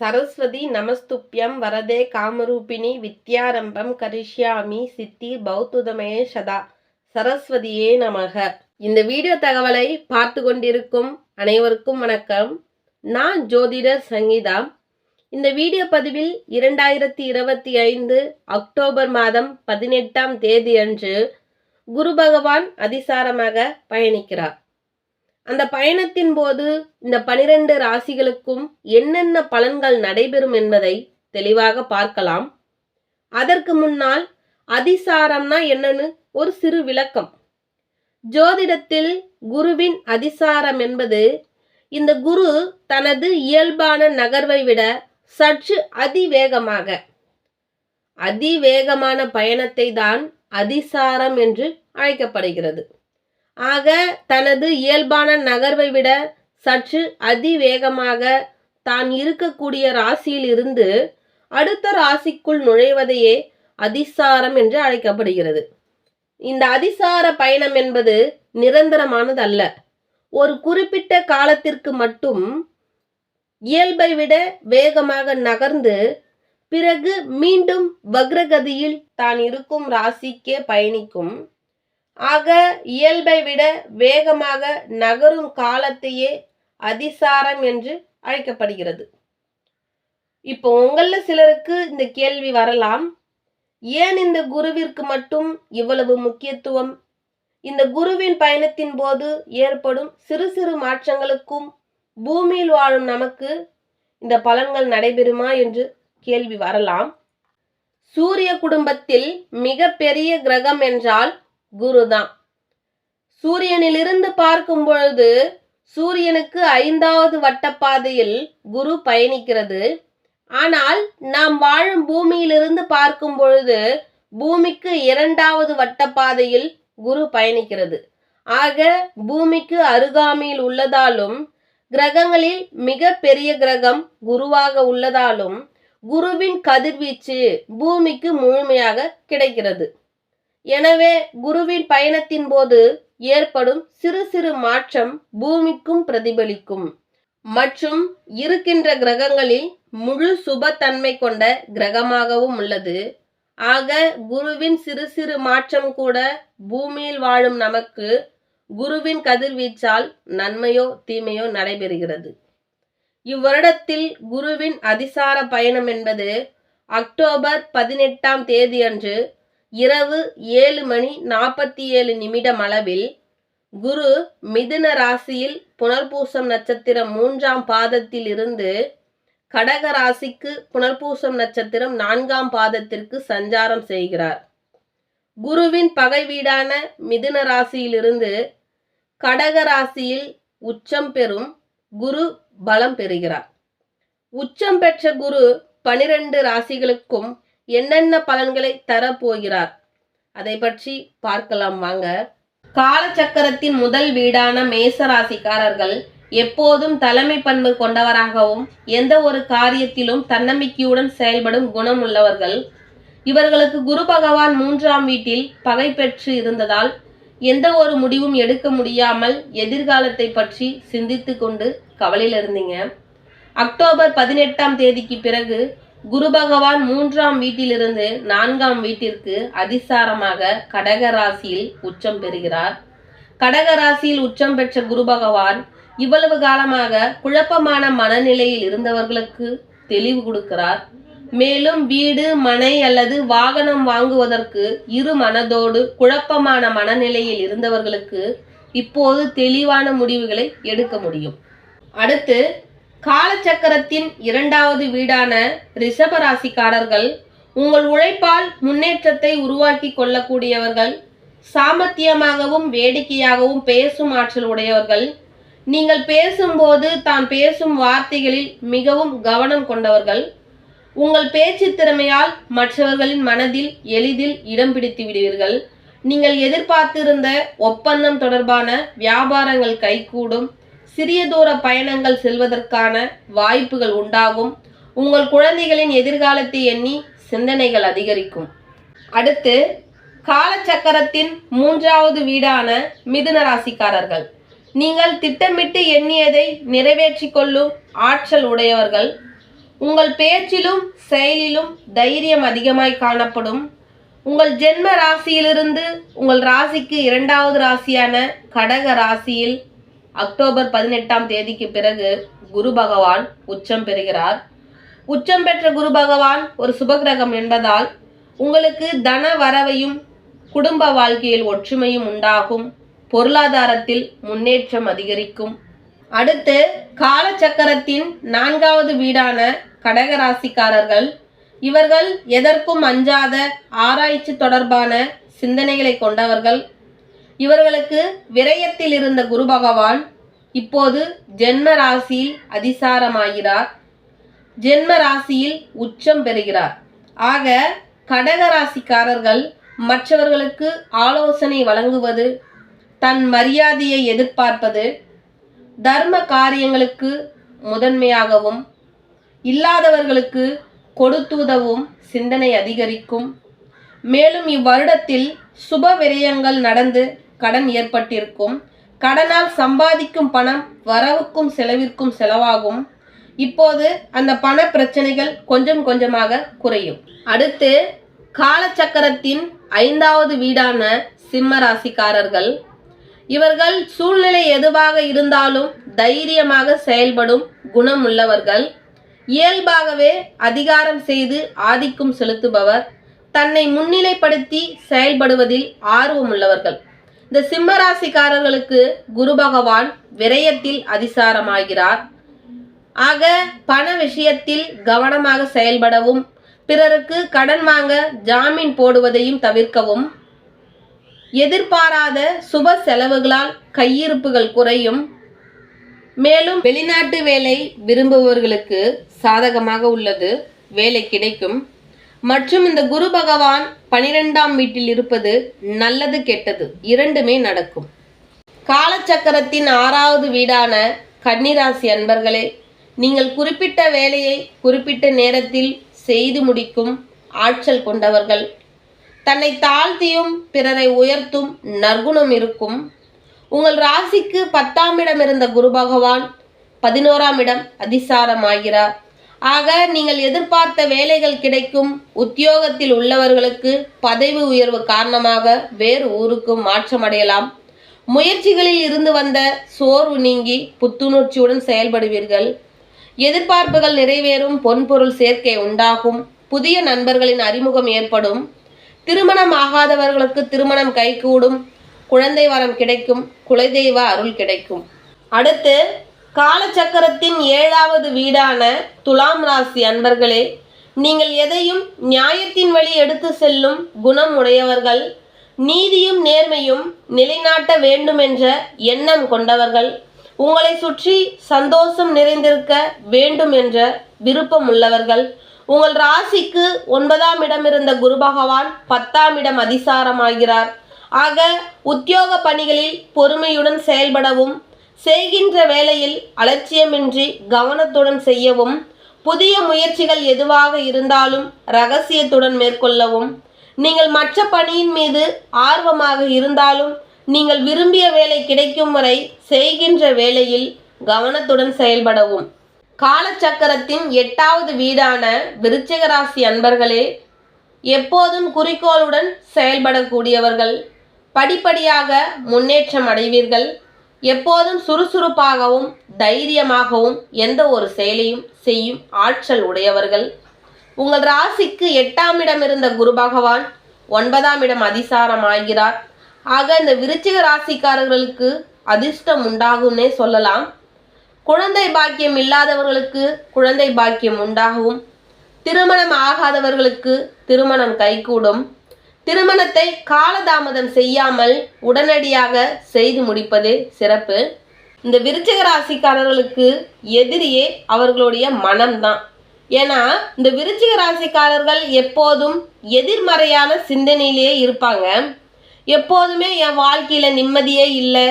சரஸ்வதி நமஸ்துப்யம் வரதே காமரூபிணி வித்யாரம்பம் கரிஷ்யாமி சித்தி பௌத்துதமே சதா. சரஸ்வதியே நமக. இந்த வீடியோ தகவலை பார்த்து கொண்டிருக்கும் அனைவருக்கும் வணக்கம். நான் ஜோதிடர் சங்கீதா. இந்த வீடியோ பதிவில் இரண்டாயிரத்தி இருபத்தி ஐந்து அக்டோபர் மாதம் பதினெட்டாம் தேதி அன்று குரு பகவான் அதிசாரமாக பயணிக்கிறார். அந்த பயணத்தின் போது இந்த பனிரெண்டு ராசிகளுக்கும் என்னென்ன பலன்கள் நடைபெறும் என்பதை தெளிவாக பார்க்கலாம். அதற்கு முன்னால் அதிசாரம்னா என்னன்னு ஒரு சிறு விளக்கம். ஜோதிடத்தில் குருவின் அதிசாரம் என்பது இந்த குரு தனது இயல்பான நகர்வை விட சற்று அதிவேகமாக அதிவேகமான பயணத்தை தான் அதிசாரம் என்று அழைக்கப்படுகிறது. ஆக தனது இயல்பான நகர்வை விட சற்று அதிவேகமாக தான் இருக்கக்கூடிய ராசியில் இருந்து அடுத்த ராசிக்குள் நுழைவதையே அதிசாரம் என்று அழைக்கப்படுகிறது. இந்த அதிசார பயணம் என்பது நிரந்தரமானது அல்ல ஒரு குறிப்பிட்ட காலத்திற்கு மட்டும் இயல்பை விட வேகமாக நகர்ந்து பிறகு மீண்டும் வக்ரகதியில் தான் இருக்கும் ராசிக்கே பயணிக்கும் ஆக இயல்பை விட வேகமாக நகரும் காலத்தையே அதிசாரம் என்று அழைக்கப்படுகிறது. இப்போ உங்களில் சிலருக்கு இந்த கேள்வி வரலாம். ஏன் இந்த குருவிற்கு மட்டும் இவ்வளவு முக்கியத்துவம்? இந்த குருவின் பயணத்தின் போது ஏற்படும் சிறு சிறு மாற்றங்களுக்கும் பூமியில் வாழும் நமக்கு இந்த பலன்கள் நடைபெறுமா என்று கேள்வி வரலாம். சூரிய குடும்பத்தில் மிக பெரிய கிரகம் என்றால் குருதான். சூரியனிலிருந்து பார்க்கும் பொழுது சூரியனுக்கு ஐந்தாவது வட்டப்பாதையில் குரு பயணிக்கிறது. ஆனால் நாம் வாழும் பூமியிலிருந்து பார்க்கும் பொழுது பூமிக்கு இரண்டாவது வட்டப்பாதையில் குரு பயணிக்கிறது. ஆக பூமிக்கு அருகாமையில் உள்ளதாலும் கிரகங்களில் மிக பெரிய கிரகம் குருவாக உள்ளதாலும் குருவின் கதிர்வீச்சு பூமிக்கு முழுமையாக கிடைக்கிறது. எனவே குருவின் பயணத்தின் போது ஏற்படும் சிறு சிறு மாற்றம் பூமிக்கும் பிரதிபலிக்கும். மற்றும் இருக்கின்ற கிரகங்களில் முழு சுபத்தன்மை கொண்ட கிரகமாகவும் உள்ளது. ஆக குருவின் சிறு சிறு மாற்றம் கூட பூமியில் வாழும் நமக்கு குருவின் கதிர்வீச்சால் நன்மையோ தீமையோ நடைபெறுகிறது. இவ்வருடத்தில் குருவின் அதிசார பயணம் என்பது அக்டோபர் பதினெட்டாம் தேதி அன்று இரவு ஏழு மணி நாற்பத்தி ஏழு நிமிடம் அளவில் குரு மிதுன ராசியில் புனர்பூசம் நட்சத்திரம் மூன்றாம் பாதத்தில் இருந்து கடக ராசிக்கு புனர்பூசம் நட்சத்திரம் நான்காம் பாதத்திற்கு சஞ்சாரம் செய்கிறார். குருவின் பகை வீடான மிதுன ராசியிலிருந்து கடக ராசியில் உச்சம் பெறும் குரு பலம் பெறுகிறார். உச்சம் பெற்ற குரு பனிரெண்டு ராசிகளுக்கும் என்னென்ன பலன்களை தரப்போகிறார்? அதை பற்றி பார்க்கலாம் வாங்க. காலச்சக்கரத்தின் முதல் வீடான மேச ராசிக்காரர்கள் எப்போதும் தலைமை பண்பு கொண்டவராகவும் எந்த ஒரு காரியத்திலும் தன்னம்பிக்கையுடன் செயல்படும் குணம் உள்ளவர்கள் இவர்களுக்கு குரு பகவான் மூன்றாம் வீட்டில் பகை பெற்று இருந்ததால் எந்த ஒரு முடிவும் எடுக்க முடியாமல் எதிர்காலத்தை பற்றி சிந்தித்து கொண்டு கவலையில் இருந்தீங்க. அக்டோபர் பதினெட்டாம் தேதிக்கு பிறகு குரு பகவான் மூன்றாம் வீட்டிலிருந்து நான்காம் வீட்டிற்கு அதிசாரமாக கடகராசியில் உச்சம் பெறுகிறார். கடகராசியில் உச்சம் பெற்ற குரு பகவான் இவ்வளவு காலமாக குழப்பமான மனநிலையில் இருந்தவர்களுக்கு தெளிவு கொடுக்கிறார். மேலும் வீடு மனை அல்லது வாகனம் வாங்குவதற்கு இரு மனதோடு குழப்பமான மனநிலையில் இருந்தவர்களுக்கு இப்போது தெளிவான முடிவுகளை எடுக்க முடியும். அடுத்து காலச்சக்கரத்தின் இரண்டாவது வீடான ரிஷபராசிக்காரர்கள் உங்கள் உழைப்பால் முன்னேற்றத்தை உருவாக்கி கொள்ளக்கூடியவர்கள் சாமர்த்தியமாகவும் வேடிக்கையாகவும் பேசும் ஆற்றல் உடையவர்கள் நீங்கள் பேசும்போது தான் பேசும் வார்த்தைகளில் மிகவும் கவனம் கொண்டவர்கள் உங்கள் பேச்சு திறமையால் மற்றவர்களின் மனதில் எளிதில் இடம் பிடித்து விடுவீர்கள். நீங்கள் எதிர்பார்த்திருந்த ஒப்பந்தம் தொடர்பான வியாபாரங்கள் கைகூடும். சிறிய தூர பயணங்கள் செல்வதற்கான வாய்ப்புகள் உண்டாகும். உங்கள் குழந்தைகளின் எதிர்காலத்தை எண்ணி சிந்தனைகள் அதிகரிக்கும். அடுத்து காலச்சக்கரத்தின் மூன்றாவது வீடான மிதுன ராசிக்காரர்கள். நீங்கள் திட்டமிட்டு எண்ணியதை நிறைவேற்றி கொள்ளும் ஆற்றல் உடையவர்கள். உங்கள் பேச்சிலும் செயலிலும் தைரியம் அதிகமாய் காணப்படும். உங்கள் ஜென்ம ராசியிலிருந்து உங்கள் ராசிக்கு இரண்டாவது ராசியான கடக ராசியில் அக்டோபர் பதினெட்டாம் தேதிக்கு பிறகு குரு பகவான் உச்சம் பெறுகிறார். உச்சம் பெற்ற குரு பகவான் ஒரு சுபகிரகம் என்பதால் உங்களுக்கு தன வரவையும் குடும்ப வாழ்க்கையில் ஒற்றுமையும் உண்டாகும். பொருளாதாரத்தில் முன்னேற்றம் அதிகரிக்கும். அடுத்து காலச்சக்கரத்தின் நான்காவது வீடான கடகராசிக்காரர்கள் இவர்கள் எதற்கும் அஞ்சாத ஆராய்ச்சி தொடர்பான சிந்தனைகளை கொண்டவர்கள். இவர்களுக்கு விரயத்தில் இருந்த குரு பகவான் இப்போது ஜென்ம ராசியில் அதிசாரமாகிறார். ஜென்ம ராசியில் உச்சம் பெறுகிறார். ஆக கடக ராசிக்காரர்கள் மற்றவர்களுக்கு ஆலோசனை வழங்குவது தன் மரியாதையை எதிர்பார்ப்பது தர்ம காரியங்களுக்கு முதன்மையாகவும் இல்லாதவர்களுக்கு கொடுத்துதவும் சிந்தனை அதிகரிக்கும். மேலும் இவ்வருடத்தில் சுப விரயங்கள் நடந்து கடன் ஏற்பட்டிருக்கும். கடனால் சம்பாதிக்கும் பணம் வரவுக்கும் செலவிற்கும் செலவாகும். இப்போது அந்த பண பிரச்சனைகள் கொஞ்சம் கொஞ்சமாக குறையும். அடுத்து காலச்சக்கரத்தின் ஐந்தாவது வீடான சிம்ம ராசிக்காரர்கள் இவர்கள் சூழ்நிலை எதுவாக இருந்தாலும் தைரியமாக செயல்படும் குணம் உள்ளவர்கள் இயல்பாகவே அதிகாரம் செய்து ஆதிக்கம் செலுத்துபவர். தன்னை முன்னிலைப்படுத்தி செயல்படுவதில் ஆர்வம் உள்ளவர்கள் இந்த சிம்மராசிக்காரர்களுக்கு குரு பகவான் விரயத்தில் அதிசாரமாகிறார். ஆக பண விஷயத்தில் கவனமாக செயல்படவும் பிறருக்கு கடன் வாங்க ஜாமீன் போடுவதையும் தவிர்க்கவும் எதிர்பாராத சுப செலவுகளால் கையிருப்புகள் குறையும். மேலும் வெளிநாட்டு வேலை விரும்புபவர்களுக்கு சாதகமாக உள்ளது வேலை கிடைக்கும். மற்றும் இந்த குரு பகவான் பனிரெண்டாம் வீட்டில் இருப்பது நல்லது கெட்டது. இரண்டுமே நடக்கும். காலச்சக்கரத்தின் ஆறாவது வீடான கன்னிராசி அன்பர்களே நீங்கள் குறிப்பிட்ட வேலையை குறிப்பிட்ட நேரத்தில் செய்து முடிக்கும் ஆற்றல் கொண்டவர்கள். தன்னை தாழ்த்தியும் பிறரை உயர்த்தும் நற்குணம் இருக்கும். உங்கள் ராசிக்கு பத்தாம் இடம் இருந்த குரு பகவான் பதினோராம் இடம் அதிசாரமாகிறார். ஆக நீங்கள் எதிர்பார்த்த வேலைகள் கிடைக்கும். உத்தியோகத்தில் உள்ளவர்களுக்கு பதவி உயர்வு காரணமாக வேறு ஊருக்கு மாற்றமடையலாம் முயற்சிகளில் இருந்து வந்த சோர்வு நீங்கி புத்துணர்ச்சியுடன் செயல்படுவீர்கள். எதிர்பார்ப்புகள் நிறைவேறும் பொன்பொருள் சேர்க்கை உண்டாகும். புதிய நண்பர்களின் அறிமுகம் ஏற்படும். திருமணம் ஆகாதவர்களுக்கு திருமணம் கைகூடும். குழந்தை வரம் கிடைக்கும் குலதெய்வ அருள் கிடைக்கும். அடுத்து காலச்சக்கரத்தின் ஏழாவது வீடான துலாம் ராசி அன்பர்களே நீங்கள் எதையும் நியாயத்தின் வழி எடுத்து செல்லும் குணம் உடையவர்கள் நீதியும் நேர்மையும் நிலைநாட்ட வேண்டுமென்ற எண்ணம் கொண்டவர்கள் உங்களை சுற்றி சந்தோஷம் நிறைந்திருக்க வேண்டும் என்ற விருப்பம் உள்ளவர்கள் உங்கள் ராசிக்கு ஒன்பதாம் இடம் இருந்த குரு பகவான் பத்தாம் இடம் அதிசாரமாகிறார். ஆக உத்தியோக பணிகளில் பொறுமையுடன் செயல்படவும் செய்கின்ற வேலையில் அலட்சியமின்றி கவனத்துடன் செய்யவும் புதிய முயற்சிகள் எதுவாக இருந்தாலும் ரகசியத்துடன் மேற்கொள்ளவும் நீங்கள் மற்ற பணியின் மீது ஆர்வமாக இருந்தாலும் நீங்கள் விரும்பிய வேலை கிடைக்கும் வரை செய்கின்ற வேலையில் கவனத்துடன் செயல்படவும். காலச்சக்கரத்தின் எட்டாவது வீடான விருச்சிக ராசி அன்பர்களே எப்போதும் குறிக்கோளுடன் செயல்படக்கூடியவர்கள் படிப்படியாக முன்னேற்றம் அடைவீர்கள். எப்போதும் சுறுசுறுப்பாகவும் தைரியமாகவும் எந்த ஒரு செயலையும் செய்யும் ஆற்றல் உடையவர்கள். உங்கள் ராசிக்கு எட்டாம் இடம் இருந்த குரு பகவான் ஒன்பதாம் இடம் அதிசாரம் ஆகிறார் ஆக இந்த விருச்சிக ராசிக்காரர்களுக்கு அதிர்ஷ்டம் உண்டாகும்னே சொல்லலாம். குழந்தை பாக்கியம் இல்லாதவர்களுக்கு குழந்தை பாக்கியம் உண்டாகும். திருமணம் ஆகாதவர்களுக்கு திருமணம் கைகூடும். திருமணத்தை காலதாமதம் செய்யாமல் உடனடியாக செய்து முடிப்பதே சிறப்பு. இந்த விருச்சிக ராசிக்காரர்களுக்கு எதிரியே அவர்களுடைய மனம்தான். ஏன்னா இந்த விருச்சிக ராசிக்காரர்கள் எப்போதும் எதிர்மறையான சிந்தனையிலேயே இருப்பாங்க. எப்போதுமே என் வாழ்க்கையில நிம்மதியே இல்லை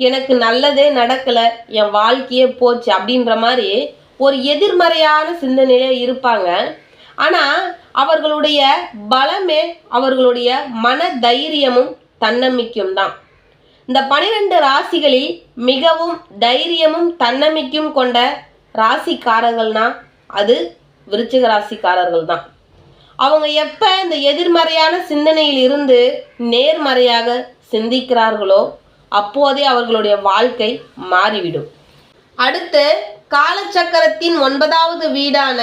எனக்கு நல்லதே நடக்கல என் வாழ்க்கையே போச்சு அப்படின்ற மாதிரி ஒரு எதிர்மறையான சிந்தனையிலே இருப்பாங்க. ஆனால் அவர்களுடைய பலமே அவர்களுடைய மன தைரியமும் தன்னம்பிக்கையும் தான் இந்த பனிரெண்டு ராசிகளில் மிகவும் தைரியமும் தன்னம்பிக்கையும் கொண்ட ராசிக்காரர்கள்னா அது விருச்சிக ராசிக்காரர்கள் தான் அவங்க எப்போ இந்த எதிர்மறையான சிந்தனையில் இருந்து நேர்மறையாக சிந்திக்கிறார்களோ அப்போதே அவர்களுடைய வாழ்க்கை மாறிவிடும். அடுத்து காலச்சக்கரத்தின் ஒன்பதாவது வீடான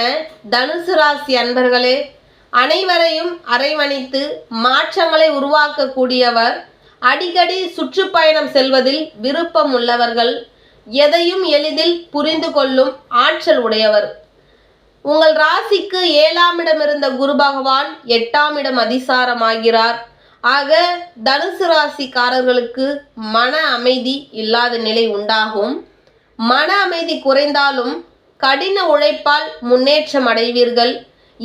தனுசு ராசி அன்பர்களே அனைவரையும் அரைவணித்து மாற்றங்களை உருவாக்கக்கூடியவர் அடிக்கடி சுற்றுப்பயணம் செல்வதில் விருப்பம் உள்ளவர்கள் எதையும் எளிதில் புரிந்து கொள்ளும் ஆற்றல் உடையவர். உங்கள் ராசிக்கு ஏழாம் இடம் இருந்த குரு பகவான் எட்டாம் இடம் அதிசாரமாகிறார். ஆக தனுசு ராசிக்காரர்களுக்கு மன அமைதி இல்லாத நிலை உண்டாகும். மன அமைதி குறைந்தாலும் கடின உழைப்பால் முன்னேற்றம் அடைவீர்கள்.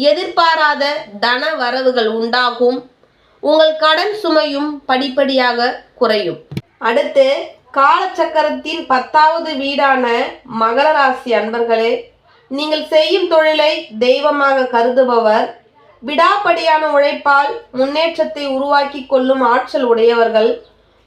எதிர்பாராத தன வரவுகள் உண்டாகும். உங்கள் கடன் சுமையும் படிப்படியாக குறையும். அடுத்து காலச்சக்கரத்தின் பத்தாவது வீடான மகர ராசி அன்பர்களே நீங்கள் செய்யும் தொழிலை தெய்வமாக கருதுபவர் விடாப்படியான உழைப்பால் முன்னேற்றத்தை உருவாக்கி கொள்ளும் ஆற்றல் உடையவர்கள்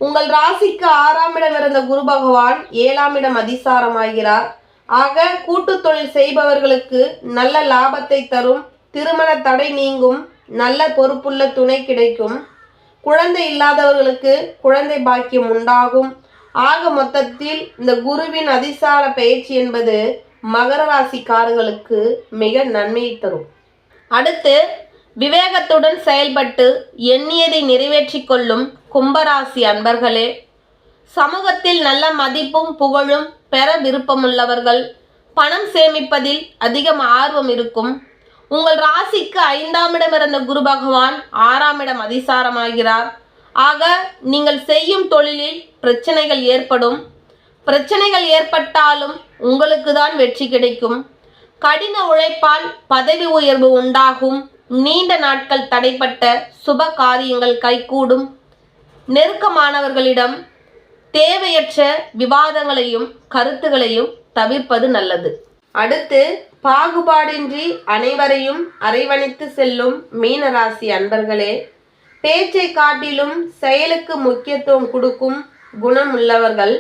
உங்கள் ராசிக்கு ஆறாம் இடம் இருந்த குரு பகவான் ஏழாம் இடம் அதிசாரமாகிறார். ஆக கூட்டு தொழில் செய்பவர்களுக்கு நல்ல லாபத்தை தரும் திருமண தடை நீங்கும் நல்ல பொறுப்புள்ள துணை கிடைக்கும். குழந்தை இல்லாதவர்களுக்கு குழந்தை பாக்கியம் உண்டாகும். ஆக மொத்தத்தில் இந்த குருவின் அதிசார பயிற்சி என்பது மகர ராசிக்காரர்களுக்கு மிக நன்மையை தரும். அடுத்து விவேகத்துடன் செயல்பட்டு எண்ணியதை நிறைவேற்றி கொள்ளும் கும்பராசி அன்பர்களே. சமூகத்தில் நல்ல மதிப்பும் புகழும் பெற விருப்பமுள்ளவர்கள் பணம் சேமிப்பதில் அதிகம் ஆர்வம் இருக்கும். உங்கள் ராசிக்கு ஐந்தாம் இடம் இருந்த குரு பகவான் ஆறாம் இடம் அதிசாரமாகிறார். ஆக நீங்கள் செய்யும் தொழிலில் பிரச்சனைகள் ஏற்படும். பிரச்சனைகள் ஏற்பட்டாலும் உங்களுக்கு தான் வெற்றி கிடைக்கும். கடின உழைப்பால் பதவி உயர்வு உண்டாகும். நீண்ட நாட்கள் தடைப்பட்ட சுப காரியங்கள் கைகூடும். நெருக்கமானவர்களிடம் தேவையற்ற விவாதங்களையும் கருத்துகளையும் தவிர்ப்பது நல்லது. அடுத்து பாகுபாடின்றி அனைவரையும் அரைவணைத்து செல்லும் மீனராசி அன்பர்களே பேச்சை காட்டிலும் செயலுக்கு முக்கியத்துவம் கொடுக்கும் குணம் உள்ளவர்கள்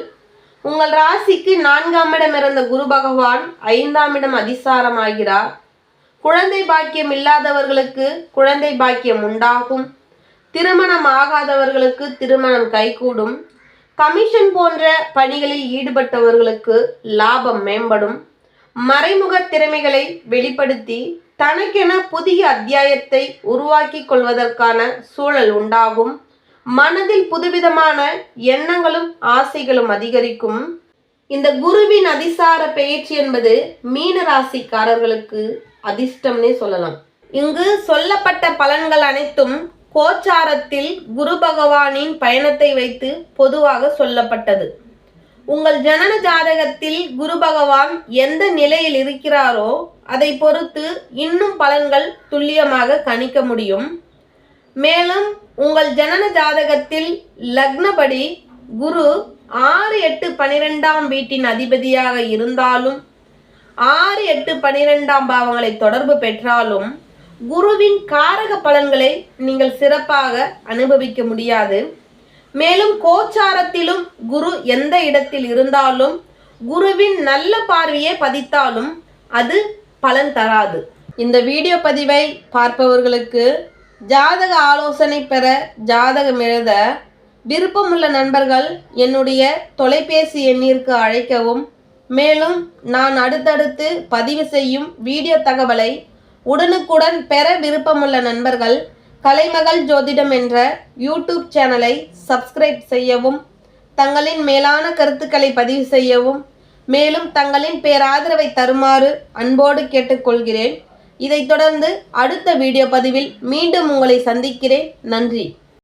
உங்கள் ராசிக்கு நான்காம் இடம் இருந்த குரு பகவான் ஐந்தாம் இடம் அதிசாரமாகிறார். குழந்தை பாக்கியம் இல்லாதவர்களுக்கு குழந்தை பாக்கியம் உண்டாகும். திருமணம் ஆகாதவர்களுக்கு திருமணம் கைகூடும். கமிஷன் போன்ற பணிகளில் ஈடுபட்டவர்களுக்கு லாபம் மேம்படும். மறைமுக திறமைகளை வெளிப்படுத்தி தனக்கென புதிய அத்தியாயத்தை உருவாக்கி கொள்வதற்கான சூழல் உண்டாகும். மனதில் புதுவிதமான எண்ணங்களும் ஆசைகளும் அதிகரிக்கும். இந்த குருவின் அதிசார பயிற்சி என்பது மீன ராசிக்காரர்களுக்கு அதிர்ஷ்டம்னே சொல்லலாம். இங்கு சொல்லப்பட்ட பலன்கள் அனைத்தும் கோச்சாரத்தில் குரு பகவானின் பயணத்தை வைத்து பொதுவாக சொல்லப்பட்டது. உங்கள் ஜனன ஜாதகத்தில் குரு பகவான் எந்த நிலையில் இருக்கிறாரோ அதை பொறுத்து இன்னும் பலன்கள் துல்லியமாக கணிக்க முடியும். மேலும் உங்கள் ஜனன ஜாதகத்தில் லக்னபடி குரு ஆறு எட்டு பனிரெண்டாம் வீட்டின் அதிபதியாக இருந்தாலும் ஆறு எட்டு பனிரெண்டாம் பாவங்களை தொடர்பு பெற்றாலும் குருவின் காரக பலன்களை நீங்கள் சிறப்பாக அனுபவிக்க முடியாது. மேலும் கோச்சாரத்திலும் குரு எந்த இடத்தில் இருந்தாலும் குருவின் நல்ல பார்வையை பதித்தாலும் அது பலன் தராது. இந்த வீடியோ பதிவை பார்ப்பவர்களுக்கு ஜாதக ஆலோசனை பெற ஜாதகம் எழுத விருப்பமுள்ள நண்பர்கள் என்னுடைய தொலைபேசி எண்ணிற்கு அழைக்கவும். மேலும் நான் அடுத்தடுத்து பதிவு செய்யும் வீடியோ தகவலை உடனுக்குடன் பெற விருப்பமுள்ள நண்பர்கள் கலைமகள் ஜோதிடம் என்ற யூடியூப் சேனலை சப்ஸ்கிரைப் செய்யவும் தங்களின் மேலான கருத்துக்களை பதிவு செய்யவும் மேலும் தங்களின் பேராதரவை தருமாறு அன்போடு கேட்டுக்கொள்கிறேன். இதைத் தொடர்ந்து அடுத்த வீடியோ பதிவில் மீண்டும் உங்களை சந்திக்கிறேன். நன்றி.